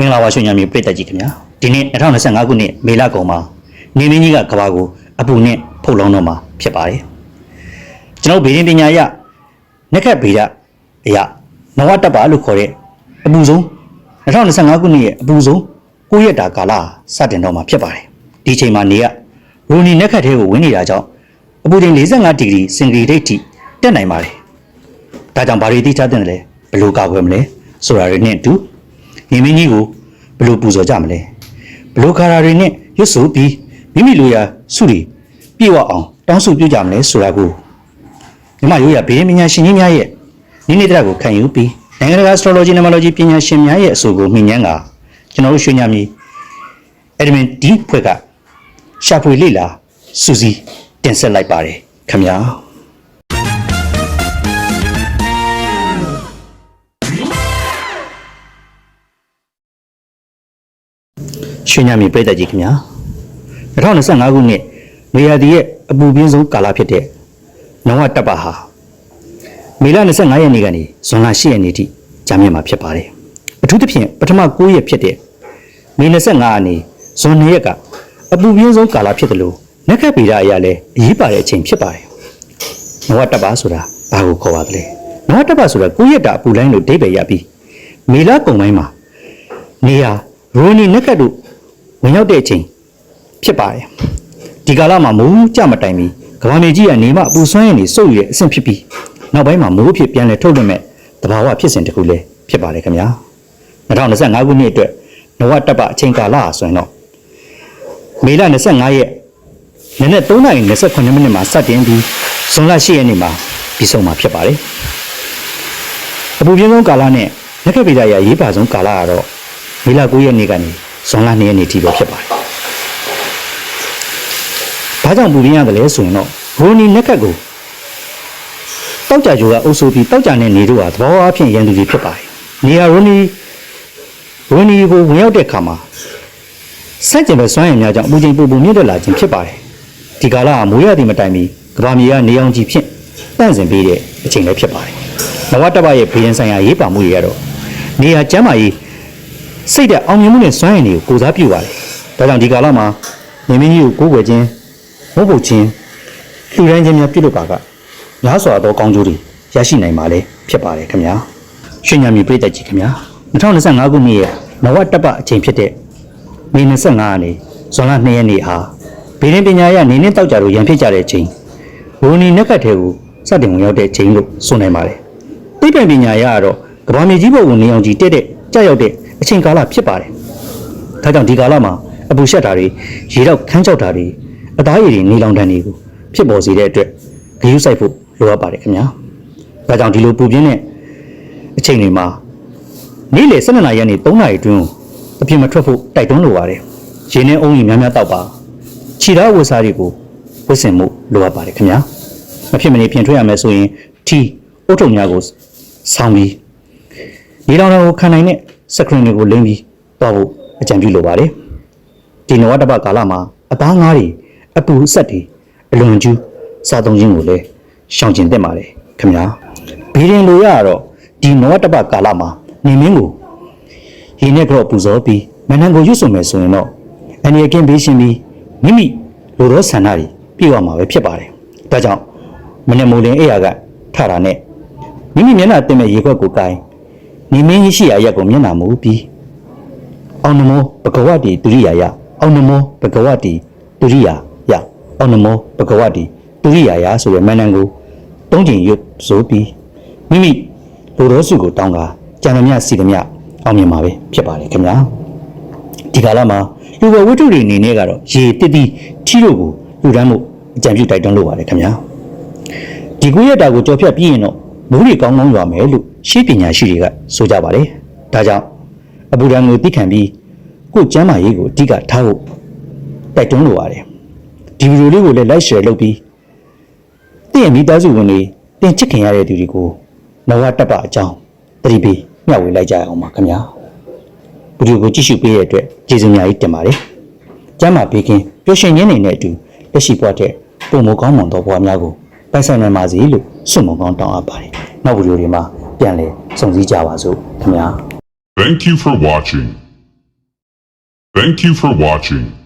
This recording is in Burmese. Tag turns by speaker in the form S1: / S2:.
S1: မင်္ဂလာပါရှင်ညာမြေပြည်သက်ကြီးခင်ဗျာဒီနေ့2025ခုနှစ်မေလကုန်မှာနေမင်းကြီးကကဘာကိုအပူနဲ့ဖုတ်လောင်းတော့မှာဖြစ်ပါတယ်ကျွန်တော်ဗေဒင်ပညာအရနက်ခတ်ဗေဒအရနဝတ္တပလို့ခေါ်တဲ့အပူဆုံး2025ခုနှစ်ရဲ့အပူဆုံး9ရက်တာကာလစတင်တော့မှာဖြစ်ပါတယ်ဒီချိန်မှာနေကရိုနီနက်ခတ်သေးကိုဝင်နေတာကြောင့်အပူချိန်45ဒီဂရီစင်တီဂရိတ်ထိတက်နိုင်ပါတယ်ဒါကြောင့်ဘာတွေသိချတဲ့လဲဘယ်လိုကာကွယ်မလဲဆိုတာတွေနဲ့အတူ နေမင်းကြီးကိုဘယ်လိုပူဇော်ကြမလဲဘယ်လိုခါရာတွေနဲ့ရွတ်ဆိုပြီးမိမိလိုရာစုတွေပြည့်ဝအောင်တောင်းဆိုပြုကြမလဲဆိုတာကိုမြမရိုးရဘေးပညာရှင်ကြီးများရဲ့နိနေတရကိုခံယူပြီးနိုင်ငံတကာ astrology numerology ပညာရှင်များရဲ့အဆိုကိုမြင်ញ្ញမ်းကကျွန်တော်တို့ရွှေညမီ admin D ဖွဲ့ကရှာဖွေလေ့လာစူးစီးတင်ဆက်လိုက်ပါတယ်ခင်ဗျာ ရွှေညမီပြည်သက်ကြီးခင်ဗျာ2025ခုနှစ်မေယာဒီရဲ့အပူပြင်းဆုံးကာလဖြစ်တဲ့နဝတပ်ပါဟာမေလ25ရက်နေ့ကနေဇွန်လ10ရက်နေ့ထိကြာမြင့်မှာဖြစ်ပါတယ်အထူးသဖြင့်ပထမ9ရက်ဖြစ်တဲ့မေ25ရက်နေ့ဇွန်2ရက်ကအပူပြင်းဆုံးကာလဖြစ်တယ်လို့နက္ခတ်ဗေဒအရာလည်းအရေးပါတဲ့အချိန်ဖြစ်ပါတယ်နဝတပ်ပါဆိုတာဘာကိုခေါ်ပါသလဲနဝတပ်ပါဆိုတာ9ရက်တာအပူလိုင်းလို့အဓိပ္ပာယ်ရပြီးမေလကုန်ပိုင်းမှာနေရာရိုနီနက်ကတ်တို့ ဝင်ရောက်တဲ့အချိန်ဖြစ်ပါတယ်ဒီကာလမှာမိုးကြမတိုင်မီကဘာမြေကြီးကနေမှအပူဆွမ်းရည်နေစုပ်ရည်အဆင့်ဖြစ်ပြီးနောက်ပိုင်းမှာမိုးဖြစ်ပြန်လဲထုတ်လွှင့်မဲ့တဘာဝဖြစ်စဉ်တစ်ခုလည်းဖြစ်ပါတယ်ခင်ဗျာ2025ခုနှစ်အတွက်နဝတက်ပအချိန်ကာလဟာဆိုရင်တော့မေလ25ရက်နနက်3:28မိနစ်မှာစတင်ပြီးဇွန်လ10ရက်နေ့မှာပြီးဆုံးမှာဖြစ်ပါတယ်အပူပြင်းဆုံးကာလနဲ့နက္ခဗေဒရာရေးပါဆုံးကာလကတော့မေလ9ရက်နေ့ကနေ ဇွန်လ2ရက်နေ့ထိပဲဖြစ်ပါတယ်။ဘာကြောင့်ပူပြင်းရတယ်လဲဆိုရင်တော့ရိုနီနက်ကတ်ကိုတောက်ကြကြိုကအုပ်ဆိုပြီးတောက်ကြနဲ့နေတို့ဟာသဘောအဖြစ်ရန်သူတွေဖြစ်ပါတယ်။နေရာရိုနီရိုနီကိုဝင်ရောက်တဲ့အခါမှာစက်ကျင်ပဲစွမ်းရည်များကြောင့်အပူချိန်ပူပူမြင့်တက်လာခြင်းဖြစ်ပါတယ်။ဒီကာလဟာမိုးရသည်မတိုင်မီကဘာမြေကနေအောင်ကြီးဖြင့်တန့်စင်ပေးတဲ့အချိန်လည်းဖြစ်ပါတယ်။နဝတ္တပရဲ့ဘေးရင်ဆိုင်ရာရေးပါမှုတွေကတော့နေရာကျမ်းမာရေး စိတ်တဲ့အောင်မြင်မှုနဲ့စွမ်းရည်တွေကိုကိုစားပြုပါတယ်။ဒါကြောင့်ဒီကာလမှာနေမင်းကြီးကိုကိုးကွယ်ခြင်းမဟုတ်ဘူးချင်းလှူဒန်းခြင်းများပြုလုပ်ပါကများစွာသောကောင်းကျိုးတွေရရှိနိုင်ပါလေဖြစ်ပါတယ်ခင်ဗျာ။ရှင်ညာမီပြည်သက်ကြီးခင်ဗျာ။2025ခုနှစ်ရဲ့နဝတ္တပအချိန်ဖြစ်တဲ့မေ25ရက်နေ့ဇွန်လ2ရက်နေ့ဟာဗေဒင်ပညာရနေနဲ့တောက်ကြလို့ရန်ဖြစ်ကြတဲ့အချိန်ဘုံနီနက်ကတ်ထဲကိုစတင်ဝင်ရောက်တဲ့အချိန်လို့ဆိုနိုင်ပါတယ်။သိပ္ပံပညာရကတော့ကမ္ဘာမြေကြီးဘုံကိုနေအောင်ကြည့်တဲ့တဲ့ကြောက်ရောက်တဲ့ အချိန်ကာလဖြစ်ပါတယ်။ဒါကြောင့်ဒီကာလမှာအပူရှက်တာတွေရေတော့ခန်းချောက်တာတွေအသားရည်တွေနေလောင်တန်းတွေကိုဖြစ်ပေါ်စေတဲ့အတွက်ဂရုစိုက်ဖို့လိုအပ်ပါတယ်ခင်ဗျာ။ဒါကြောင့်ဒီလိုပူပြင်းတဲ့အချိန်တွေမှာနေ့လယ်12နာရီကနေ3နာရီအတွင်းအပြင်မထွက်ဖို့တိုက်တွန်းလိုပါတယ်။ရေနဲ့အုံကြီးများများတောက်ပါခြေသားဝတ်စားတွေကိုဝတ်ဆင်မှုလိုအပ်ပါတယ်ခင်ဗျာ။မဖြစ်မနေပြင်ထွက်ရမယ်ဆိုရင်ထီအုတ်ထုံများကိုဆောင်းပြီးဒီလောင်တော်ကိုခံနိုင်တဲ့ စကရင်တွေကိုလိမ့်ပြီးတော့ဖို့အကြံပြုလိုပါတယ်ဒီနဝတ္တပကာလမှာအသားငါးတွေအပူဆက်တွေအလွန်ကျူးစားသုံးခြင်းကိုလည်းရှောင်ကျဉ်သင့်ပါတယ်ခင်ဗျာဘီရင်လိုရတော့ဒီနဝတ္တပကာလမှာနေမင်းကိုရင်းနဲ့တော့ပူဇော်ပြီးမနန်ကိုရွတ်ဆိုမယ်ဆိုရင်တော့အနေကင်းဘေးရှင်ပြီးမိမိလိုသောဆန္ဒတွေပြည့်ဝမှာပဲဖြစ်ပါတယ်ဒါကြောင့်မနက်မိုးလင်းအိယာကထတာနဲ့မိမိမျက်နှာတင်မဲ့ရေခွက်ကိုကိုင်း နေမင်းရှိရာရက်ကိုမျက်နှာမူပြီးအောင်နမောဘဂဝတိဒုရိယာယအောင်နမောဘဂဝတိဒုရိယာယအောင်နမောဘဂဝတိဒုရိယာယဆိုတဲ့မန္တန်ကိုသုံးချိန်ရွတ်ဆိုပြီးမိမိလူတော်စုကိုတောင်းတာကြံသမျှစီသမျှအောင်မြင်မှာပဲဖြစ်ပါတယ်ခင်ဗျာဒီကာလမှာလူဝဝတ္ထုတွေအနေနဲ့ကတော့ရေတည်တည်ထီတို့ကိုလူတန်းမှုအကြံပြုတိုက်တွန်းလိုပါတယ်ခင်ဗျာဒီကူရတာကိုကြော်ဖြတ်ပြီးရင်တော့ မိုးတွေကောင်းကောင်းရွာမယ်လို့ရှေးပညာရှိတွေကဆိုကြပါတယ်။ဒါကြောင့်အဘူဒံကိုသိခံပြီးကိုယ်ကျမ်းမာရေးကိုအဓိကထားဖို့တိုက်တွန်းလိုပါတယ်။ဒီဗီဒီယိုလေးကိုလည်း like share လုပ်ပြီးတင့်ရဲ့မိသားစုဝင်တွေတင်ချစ်ခင်ရတဲ့သူတွေကိုနဝတက်ပအကြောင်းသတိပေးမျှဝေလိုက်ကြအောင်ပါခင်ဗျာ။ဗီဒီယိုကိုကြည့်ရှုပေးတဲ့အတွက်ကျေးဇူးများကြီးတင်ပါတယ်။ကျမ်းမာပေးခြင်းပျော်ရွှင်ခြင်းတွေနဲ့အတူလက်ရှိဘဝတဲ့ပုံမကောင်းမွန်သောဘဝများကိုပိုင်ဆိုင်နိုင်ပါစေလို့ 什么刚到阿坝的那不就是嘛店里正在加瓦州怎么样
S2: thank you for watching thank you for watching